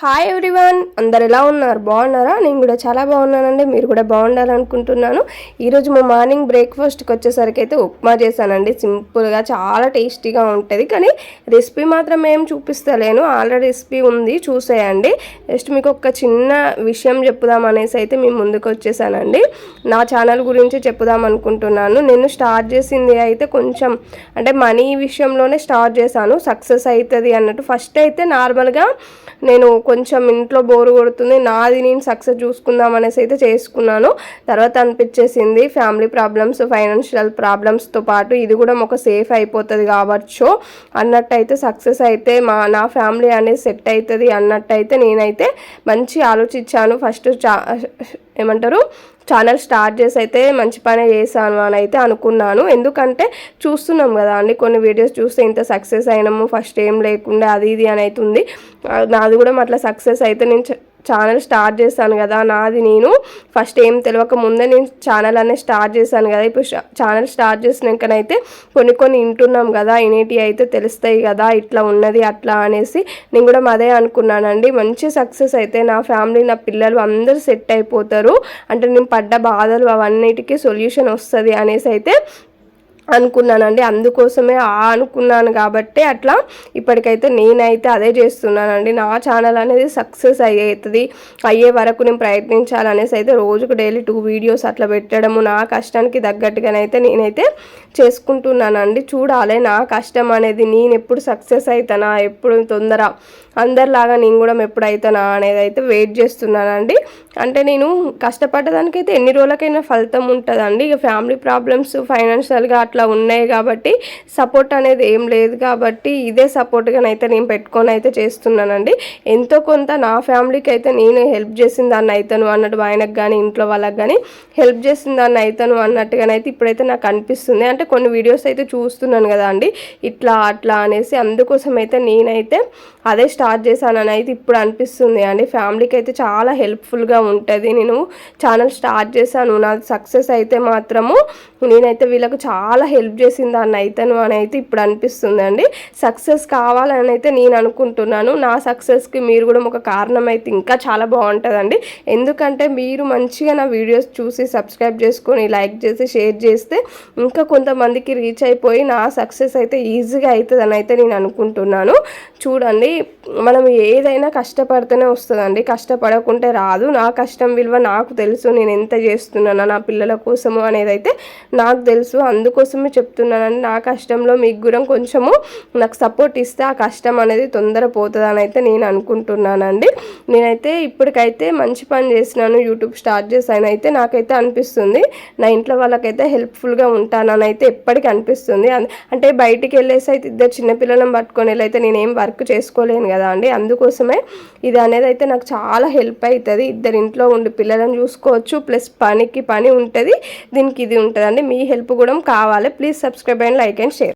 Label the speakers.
Speaker 1: Hi everyone అందరు ఎలా ఉన్నారు? బాగున్నారా? నేను కూడా చాలా బాగున్నానండి. మీరు కూడా బాగుండాలనుకుంటున్నాను. ఈరోజు మా మార్నింగ్ బ్రేక్ఫాస్ట్కి వచ్చేసరికి అయితే ఉప్మా చేశానండి. సింపుల్గా చాలా టేస్టీగా ఉంటుంది. కానీ రెసిపీ మాత్రం ఏం చూపిస్తలేను. ఆల్రెడీ రెసిపీ ఉంది చూసేయండి. జస్ట్ మీకు ఒక చిన్న విషయం చెప్పుదాం అనేసి అయితే మేము ముందుకు వచ్చేసానండి. నా ఛానల్ గురించి చెప్పుదాం అనుకుంటున్నాను. నేను స్టార్ట్ చేసింది అయితే కొంచెం అంటే మనీ విషయంలోనే స్టార్ట్ చేశాను. సక్సెస్ అవుతుంది అన్నట్టు. ఫస్ట్ అయితే నార్మల్గా నేను కొంచెం ఇంట్లో బోరు కొడుతుంది నాది నేను సక్సెస్ చూసుకుందాం అనేసి అయితే చేసుకున్నాను. తర్వాత అనిపించేసింది ఫ్యామిలీ ప్రాబ్లమ్స్ ఫైనాన్షియల్ ప్రాబ్లమ్స్తో పాటు ఇది కూడా ఒక సేఫ్ అయిపోతుంది కావచ్చు అన్నట్టు అయితే సక్సెస్ అయితే మా నా ఫ్యామిలీ అనేది సెట్ అవుతుంది అన్నట్టు అయితే నేనైతే మంచి ఆలోచించాను. ఫస్ట్ చా ఏమంటారు? ఛానల్ స్టార్ట్ చేసి అయితే మంచి పని చేశాను అని అయితే అనుకున్నాను. ఎందుకంటే చూస్తున్నాం కదా అండి కొన్ని వీడియోస్ చూస్తే ఇంత సక్సెస్ అయినాము ఫస్ట్ ఏం లేకుండా అది ఇది అని అవుతుంది నాది కూడా అట్లా సక్సెస్ అయితే నేను ఛానల్ స్టార్ట్ చేశాను కదా నాది నేను. ఫస్ట్ ఏం తెలియక ముందే నేను ఛానల్ అనేది స్టార్ట్ చేశాను కదా. ఇప్పుడు ఛానల్ స్టార్ట్ చేసినాకనైతే కొన్ని కొన్ని వింటున్నాం కదా ఇనేటి అయితే తెలుస్తాయి కదా ఇట్లా ఉన్నది అట్లా అనేసి. నేను కూడా అదే అనుకున్నానండి. మంచి సక్సెస్ అయితే నా ఫ్యామిలీ నా పిల్లలు అందరూ సెట్ అయిపోతారు. అంటే నేను పడ్డ బాధలు అవన్నిటికీ సొల్యూషన్ వస్తుంది అనేసి అయితే అనుకున్నానండి. అందుకోసమే అనుకున్నాను కాబట్టి అట్లా ఇప్పటికైతే నేనైతే అదే చేస్తున్నానండి. నా ఛానల్ అనేది సక్సెస్ అయ్యేది అయ్యే వరకు నేను ప్రయత్నించాలనేసి అయితే రోజుకు డైలీ టూ వీడియోస్ అట్లా పెట్టడము నా కష్టానికి తగ్గట్టుగానైతే నేనైతే చేసుకుంటున్నానండి. చూడాలి నా కష్టం అనేది నేను ఎప్పుడు సక్సెస్ అవుతానా ఎప్పుడు తొందర అందరిలాగా నేను కూడా ఎప్పుడు అవుతానా అనేది అయితే వెయిట్ చేస్తున్నానండి. అంటే నేను కష్టపడ్డదానికైతే ఎన్ని రోజులకైనా ఫలితం ఉంటుందండి. ఇక ఫ్యామిలీ ప్రాబ్లమ్స్ ఫైనాన్షియల్గా అట్లా అట్లా ఉన్నాయి కాబట్టి సపోర్ట్ అనేది ఏం లేదు కాబట్టి ఇదే సపోర్ట్గానైతే నేను పెట్టుకొని అయితే చేస్తున్నానండి. ఎంతో కొంత నా ఫ్యామిలీకి అయితే నేను హెల్ప్ చేసిన దాన్ని అవుతాను అన్నట్టు ఆయనకు కానీ ఇంట్లో వాళ్ళకి కానీ హెల్ప్ చేసిన దాన్ని అవుతాను అన్నట్టుగానైతే ఇప్పుడైతే నాకు అనిపిస్తుంది. అంటే కొన్ని వీడియోస్ అయితే చూస్తున్నాను కదా అండి. ఇట్లా అట్లా అనేసి అందుకోసం అయితే నేనైతే అదే స్టార్ట్ చేశానని అయితే ఇప్పుడు అనిపిస్తుంది అండి. ఫ్యామిలీకి అయితే చాలా హెల్ప్ఫుల్గా ఉంటుంది. నేను ఛానల్ స్టార్ట్ చేశాను. నా సక్సెస్ అయితే మాత్రము నేనైతే వీళ్ళకు చాలా హెల్ప్ చేసింది దాన్ని అయితే అని అయితే ఇప్పుడు అనిపిస్తుంది అండి సక్సెస్ కావాలని అయితే నేను అనుకుంటున్నాను. నా సక్సెస్కి మీరు కూడా ఒక కారణం అయితే ఇంకా చాలా బాగుంటుందండి. ఎందుకంటే మీరు మంచిగా నా వీడియోస్ చూసి సబ్స్క్రైబ్ చేసుకొని లైక్ చేసి షేర్ చేస్తే ఇంకా కొంతమందికి రీచ్ అయిపోయి నా సక్సెస్ అయితే ఈజీగా అవుతుందని అయితే నేను అనుకుంటున్నాను. చూడండి మనం ఏదైనా కష్టపడితేనే వస్తుందండి. కష్టపడకుంటే రాదు. నా కష్టం విలువ నాకు తెలుసు. నేను ఎంత చేస్తున్నాను నా పిల్లల కోసము అనేది అయితే నాకు తెలుసు. అందుకోసం కోసమే చెప్తున్నానండి నా కష్టంలో మీకు కూడా కొంచెము నాకు సపోర్ట్ ఇస్తే ఆ కష్టం అనేది తొందర పోతుందని అయితే నేను అనుకుంటున్నానండి. నేనైతే ఇప్పటికైతే మంచి పని చేసినాను యూట్యూబ్ స్టార్ట్ చేశాను అయితే నాకైతే అనిపిస్తుంది. నా ఇంట్లో వాళ్ళకైతే హెల్ప్ఫుల్గా ఉంటానని అయితే ఎప్పటికీ అనిపిస్తుంది. అంటే బయటికి వెళ్ళేసి అయితే ఇద్దరు చిన్నపిల్లలను పట్టుకొని వెళ్ళైతే నేనేం వర్క్ చేసుకోలేను కదా అండి. అందుకోసమే ఇది అనేది అయితే నాకు చాలా హెల్ప్ అవుతుంది ఇద్దరు ఇంట్లో ఉండి పిల్లలను చూసుకోవచ్చు ప్లస్ పనికి పని ఉంటుంది దీనికి ఇది ఉంటుందండి. మీ హెల్ప్ కూడా కావాలి. Please subscribe and like and share